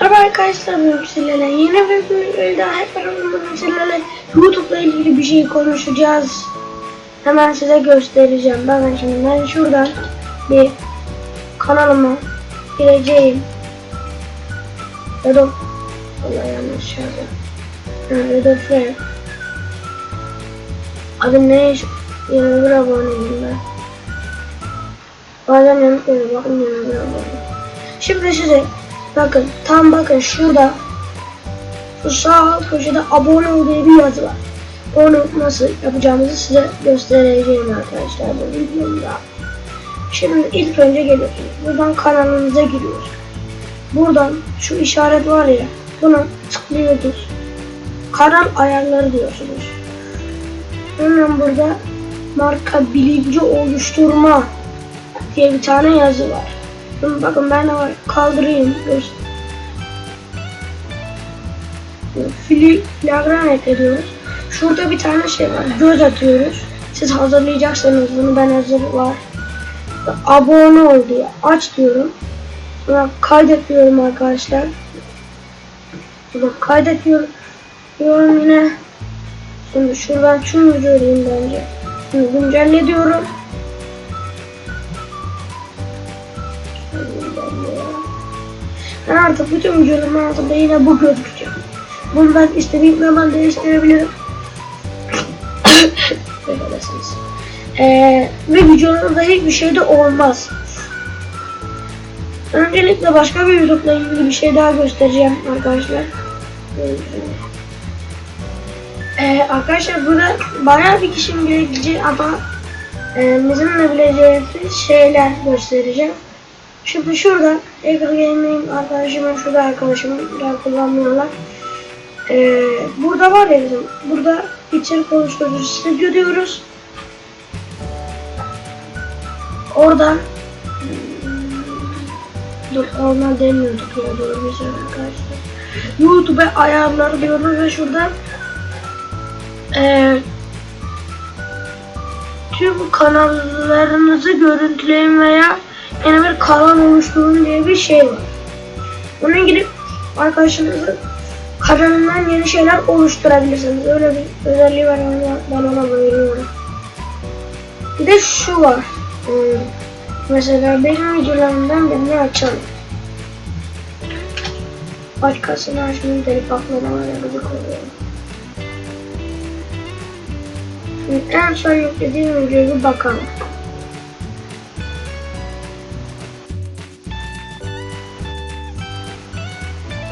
Merhaba arkadaşlar ben sizlerle yeni bir videoyla hep beraber sizlerle YouTube'la ilgili bir şey konuşacağız. Hemen size göstereceğim. Ben şimdi ben şuradan bir kanalıma gireceğim. Redo Allah yanlış yazdım. Redo Frame. Adı ne? Yeni bir aboneyim ben. Bazen yanlış oluyor. Bakın yeni bir abone. Şimdi size bakın tam bakın şurada şu sağ köşede abone ol diye bir yazı var. Onu nasıl yapacağımızı size göstereceğim arkadaşlar bu videomda. Şimdi ilk önce geliyorsunuz. Buradan kanalınıza giriyorsunuz. Buradan şu işaret var ya buna tıklıyorsunuz. Kanal ayarları diyorsunuz. Hemen burada marka bilinci oluşturma diye bir tane yazı var. Şimdi bakın ben. Kaldırayım. Göster. Fili flagran ediyoruz. Şurada bir tane şey var. Göz atıyoruz. Siz hazırlayacaksanız bunu ben hazır var. Abone ol diye aç diyorum. Sonra kaydet diyorum arkadaşlar. Burada kaydet diyorum. Diyorum yine. Şimdi şuradan şunu göreyim bence. Şimdi güncelle diyorum. Artık bütün videolarımın altında yine bu gözüküyor. Bunu ben istediğim zaman değiştirebilirim. Affedersiniz. Ee, ve videolarımda hiçbir şey de olmaz. Öncelikle başka bir YouTube'la ilgili bir şey daha göstereceğim arkadaşlar. Ee, arkadaşlar burada bayağı bir kişinin bilebileceği ama e, bizimle bileceğimiz şeyler göstereceğim. Şimdi şurada Eagle Gaming arkadaşımın şurada arkadaşımın daha kullanmıyorlar. Ee, burada var ya bizim burada içerik oluşturucu stüdyo diyoruz. Oradan Dur onlar demiyorduk ya doğru bir şey arkadaşlar. YouTube ayarları diyoruz ve şurada eee tüm kanallarınızı görüntüleyin veya yeni bir kanal oluşturun diye bir şey var. Ona girip arkadaşınızın kanalından yeni şeyler oluşturabilirsiniz. Öyle bir özelliği var ben ona bayılıyorum. Bir de şu var. Hmm. Mesela benim videolarımdan birini açalım. Başkasını açmayı delip var ya gıcık. Şimdi en son yüklediğim videoya bakalım.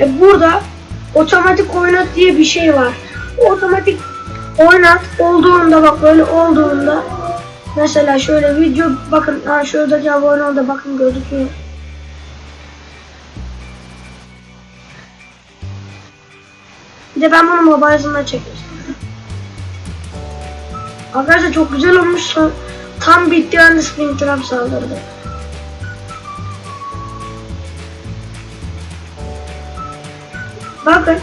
E burada otomatik oynat diye bir şey var. Otomatik oynat olduğunda bak böyle olduğunda mesela şöyle video bakın ha şuradaki abone ol da bakın gözüküyor. Bir de ben bunu mobile'ımda çekmiştim. Arkadaşlar çok güzel olmuş. Tam bitti anda Springtrap saldırdı. Bakın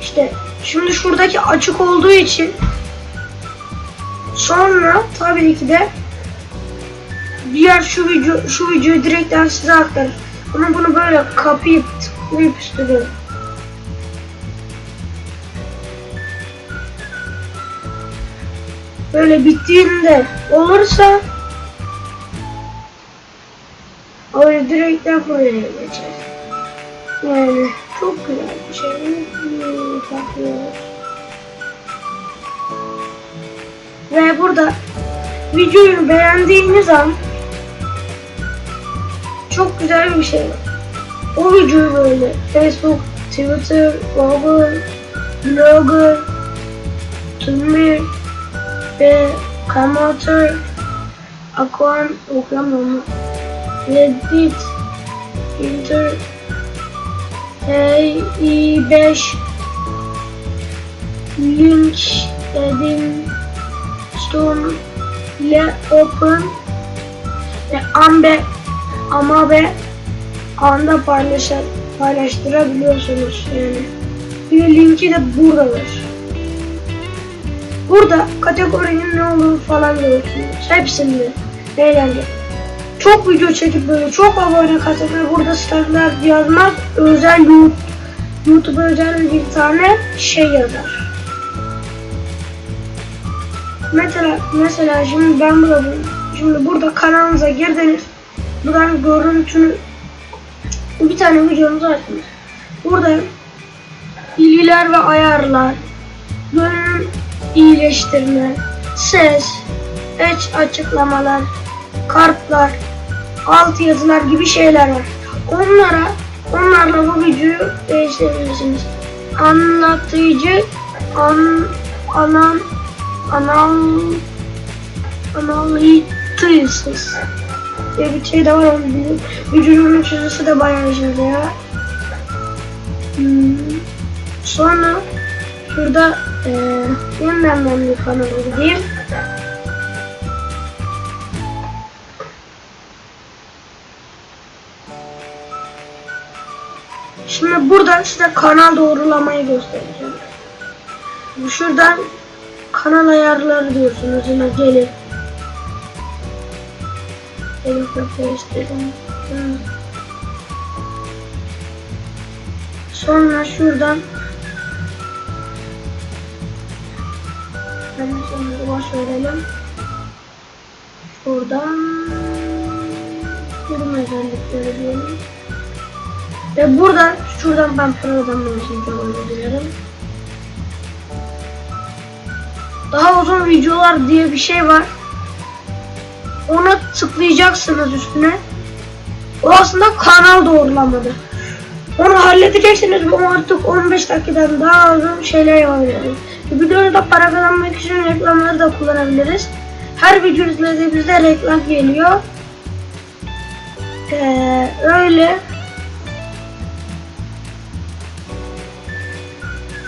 işte şimdi şuradaki açık olduğu için sonra tabii ki de diğer şu video şu videoyu direkten size aktarır. Ama bunu böyle kapayıp tıklayıp üstüne böyle bittiğinde olursa öyle direkten buraya geçer. Yani çok güzel bir şey. Hmm, Takıyoruz. Ve burada videoyu beğendiğiniz an çok güzel bir şey. O videoyu böyle Facebook, Twitter, Google, Blogger, Tumblr ve Kamotor, Aquan, okuyamıyorum. Reddit, Twitter, i5 link dedim Stone ile Open ve Ambe ama ve anda paylaşa, paylaştırabiliyorsunuz yani. Bir linki de buradadır. Burada kategorinin ne olduğunu falan görürsünüz. Hepsinde eğlence. Çok video çekip böyle çok abone kategori burada standart yazmak özel YouTube YouTube özel bir tane şey yazar. Mesela mesela şimdi ben burada şimdi burada kanalımıza girdiniz. Buradan görüntünü bir tane videomuzu açtınız. Burada bilgiler ve ayarlar, görünüm iyileştirme, ses, eç açıklamalar, kartlar, alt yazılar gibi şeyler var. Onlara onlarla bu videoyu değiştirebilirsiniz. Anlatıcı an anan anal analitis diye bir şey de var onu bilmiyorum. Vücudunun çizgisi de bayağı işimize ya. Hmm. Sonra şurada e, yeniden ben bir kanala gideyim. Şimdi burada size kanal doğrulamayı göstereceğim. Şuradan kanal ayarları diyorsunuz yine gelin. Gelin göstereyim. Sonra şuradan ben şimdi boş verelim. Şuradan yorum özellikleri diyelim. Ve buradan şuradan ben program mention'ı diyorum. Daha uzun videolar diye bir şey var. Ona tıklayacaksınız üstüne. O aslında kanal doğrulamadı. Onu halledeceksiniz bu artık 15 dakikadan daha uzun şeyler yapabiliriz. Videoda da para kazanmak için reklamları da kullanabiliriz. Her video izlediğimizde reklam geliyor. Ee, öyle.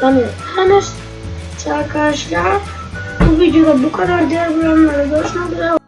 Henüz arkadaşlar bu videoda bu kadar diğer bölümlerde görüşmek üzere.